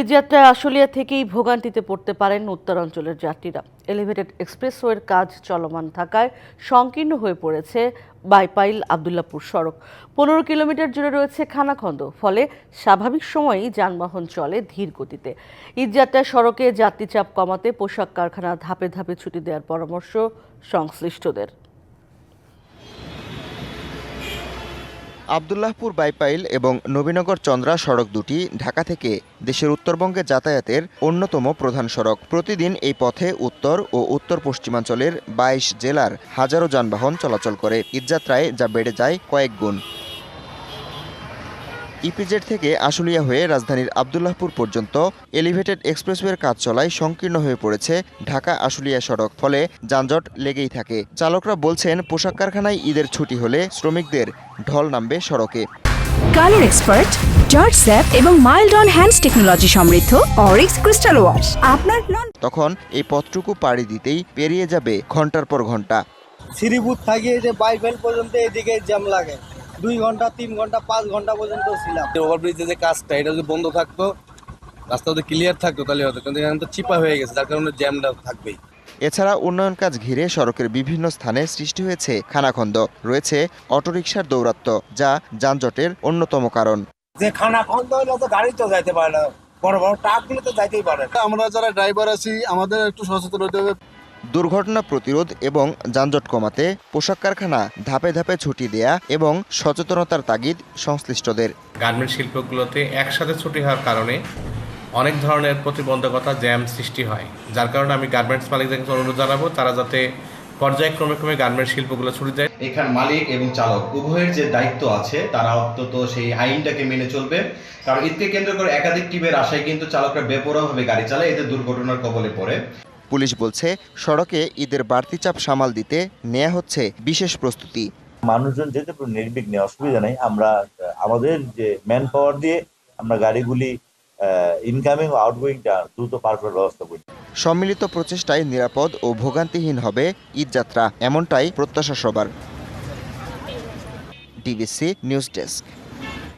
ঈদযাত্রায় আশুলিয়া থেকেই ভোগান্তিতে পড়তে পারেন উত্তরাঞ্চলের যাত্রীরা। এলিভেটেড এক্সপ্রেসওয়ের কাজ চলমান থাকায় সংকীর্ণ হয়ে পড়েছে বাইপাইল আবদুল্লাপুর সড়ক। পনেরো কিলোমিটার জুড়ে রয়েছে খানাখন্দ, ফলে স্বাভাবিক সময়েই যানবাহন চলে ধীর গতিতে। ঈদযাত্রায় সড়কে যাত্রী চাপ কমাতে পোশাক কারখানা ধাপে ধাপে ছুটি দেওয়ার পরামর্শ সংশ্লিষ্টদের। আবদুল্লাহপুর বাইপাইল এবং নবীনগর চন্দ্রা সড়ক দুটি ঢাকা থেকে দেশের উত্তরবঙ্গে যাতায়াতের অন্যতম প্রধান সড়ক। প্রতিদিন এই পথে উত্তর ও উত্তর পশ্চিমাঞ্চলের বাইশ জেলার হাজারো যানবাহন চলাচল করে। ঈদযাত্রায় যা বেড়ে যায় কয়েক গুণ। ইপিজেড থেকে আশুলিয়া হয়ে রাজধানীর আবদুল্লাহপুর পর্যন্ত এলিভেটেড এক্সপ্রেসওয়ের কাজ চলায় সংকীর্ণ হয়ে পড়েছে ঢাকা আশুলিয়া সড়ক। ফলে যানজট লেগেই থাকে। চালকরা বলছেন পোশাক কারখানায় ঈদের ছুটি হলে শ্রমিকদের ঢল নামবে সড়কে। কালার এক্সপার্ট জর্জ স্যাপ এবং মাইল্ড অন হ্যান্ডস টেকনোলজি সমৃদ্ধ অরিক্স ক্রিস্টাল ওয়াশ। আপনার তখন এই পথটুকু পাড়ি দিতেই পেরিয়ে যাবে ঘণ্টার পর ঘণ্টা। শ্রীপুর থাকিয়ে যে বাইফেল পর্যন্ত এদিকে জ্যাম লাগে। দুই ঘণ্টা তিন ঘণ্টা পাঁচ ঘণ্টা পর্যন্ত ছিলাম। ওভারব্রিজের যে কাজটা এটা যদি বন্ধ থাকতো রাস্তা যদি ক্লিয়ার থাকতো তাহলে হতো কিন্তু এখানে তো চিপা হয়ে গেছে যার কারণে জ্যামটা থাকবেই। এছাড়া উন্নয়ন কাজ ঘিরে সড়কের বিভিন্ন স্থানে সৃষ্টি হয়েছে খানাখন্দ। রয়েছে অটোরিকশার দৌরাত্ম্য যা যানজটের অন্যতম কারণ। যে খানা বন্ধ হইলে তো গাড়ি তো যাইতে পারে না। বড় বড় ট্রাকগুলো তো যাইতেই পারে না। আমরা যারা ড্রাইভার আছি আমাদের একটু সচেতন হতে হবে। দুর্ঘটনা প্রতিরোধ এবং যানজট কমাতে পোশাক কারখানা ধাপে ধাপে ছুটি দেয়া এবং সচেতনতার তাগিদ সংশ্লিষ্টদের। গার্মেন্ট শিল্পগুলোতে একসাথে ছুটি হওয়ার কারণে অনেক ধরনের প্রতিবন্ধকতা জ্যাম সৃষ্টি হয়। যার কারণে আমি গার্মেন্টস মালিকদের কাছে অনুরোধ জানাব তারা যাতে পর্যায়ক্রমে ক্রমে গার্মেন্ট শিল্পগুলো ছুটি দেয়। এখানে মালিক এবং চালক উভয়ের যে দায়িত্ব আছে তারা অন্তত সেই আইনটাকে মেনে চলবে। কারণ ঈদকে কেন্দ্র করে একাধিক টিমের আশায় কিন্তু চালকরা বেপরোয়াভাবে গাড়ি চালায় এতে দুর্ঘটনার কবলে পড়ে। পুলিশ বলছে সড়কে ঈদের বাড়তি চাপ সামাল দিতে নেওয়া হচ্ছে বিশেষ প্রস্তুতি। মানুষজন যেতে নির্বিঘ্নে অসুবিধা নেই আমরা আমাদের যে ম্যান পাওয়ার দিয়ে আমরা গাড়িগুলি ইনকামিং ও আউটগোয়িংটা দ্রুত পার করার ব্যবস্থা করি। সম্মিলিত প্রচেষ্টায় নিরাপদ ও ভোগান্তিহীন হবে ঈদযাত্রা এমনটাই প্রত্যাশা সবার। DBC news desk.